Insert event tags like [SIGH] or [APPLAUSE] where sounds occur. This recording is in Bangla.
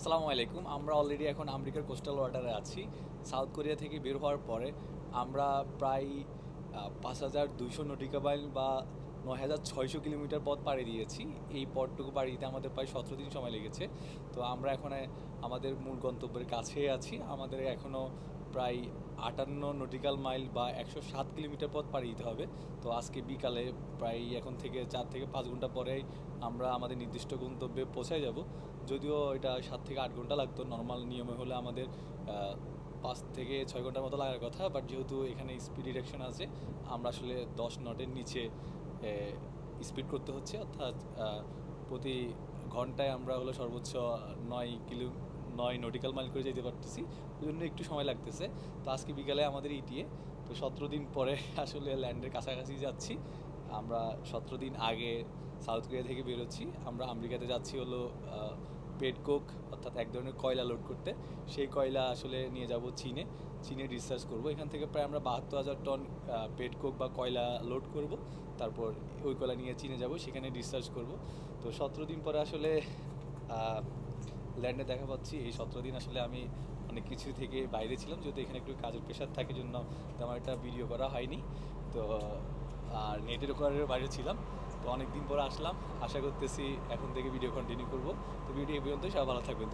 আসসালামু আলাইকুম, আমরা অলরেডি এখন আমেরিকার কোস্টাল ওয়াটারে আছি। সাউথ কোরিয়া থেকে বের হওয়ার পরে আমরা প্রায় পাঁচ হাজার দুইশো নটিকা মাইল বা নয় হাজার ছয়শো কিলোমিটার পথ পাড়ি দিয়েছি। এই পথটুকু পাড়ি দিতে আমাদের প্রায় সতেরো দিন সময় লেগেছে। তো আমরা এখন, আমাদের মূল গন্তব্যের কাছেই আছি। আমাদের এখনও প্রায় আটান্ন নটিক্যাল মাইল বা একশো সাত কিলোমিটার পথ পাড়ি দিতে হবে। তো আজকে বিকালে প্রায় এখন থেকে চার থেকে পাঁচ ঘণ্টা পরেই আমরা আমাদের নির্দিষ্ট গন্তব্যে পৌঁছায় যাব। যদিও এটা সাত থেকে আট ঘণ্টা লাগতো নর্মাল নিয়মে হলে আমাদের পাঁচ থেকে ছয় ঘণ্টার মতো লাগার কথা। বাট যেহেতু এখানে স্পিড ডিরেকশন আছে, আমরা আসলে দশ নটের নিচে স্পিড করতে হচ্ছে। অর্থাৎ প্রতি ঘন্টায় আমরা হলো সর্বোচ্চ নয় কিলো নয় নটিক্যাল মাইল করে যেতে পারতেছি ওই জন্য একটু সময় লাগতেছে। তো আজকে বিকালে আমাদের ইটিএ তো সতেরো দিন পরে [LAUGHS] আসলে ল্যান্ডের কাছাকাছি যাচ্ছি। আমরা সতেরো দিন আগে সাউথ কোরিয়া থেকে বেরোচ্ছি। আমরা আমেরিকাতে যাচ্ছি হলো পেট কোক অর্থাৎ এক ধরনের কয়লা লোড করতে। সেই কয়লা আসলে নিয়ে যাব চীনে। চীনে রিসার্চ করব। এখান থেকে প্রায় আমরা বাহাত্তর হাজার টন পেট কোক বা কয়লা লোড করব। তারপর ওই কয়লা নিয়ে চীনে যাব, সেখানে রিসার্চ করব। তো সতেরো দিন পরে আসলে ল্যান্ডে দেখা পাচ্ছি। এই সতেরো দিন আসলে আমি অনেক কিছু থেকে বাইরে ছিলাম, যেহেতু এখানে একটু কাজের প্রেশার থাকে জন্য তেমন একটা ভিডিও করা হয়নি। তো, আর নেটের করার বাইরে ছিলাম। তো অনেক দিন পরে আসলাম। আশা করতেছি এখন থেকে ভিডিও কন্টিনিউ করব। তো ভিডিও এই পর্যন্ত সবাই ভালো থাকবেন।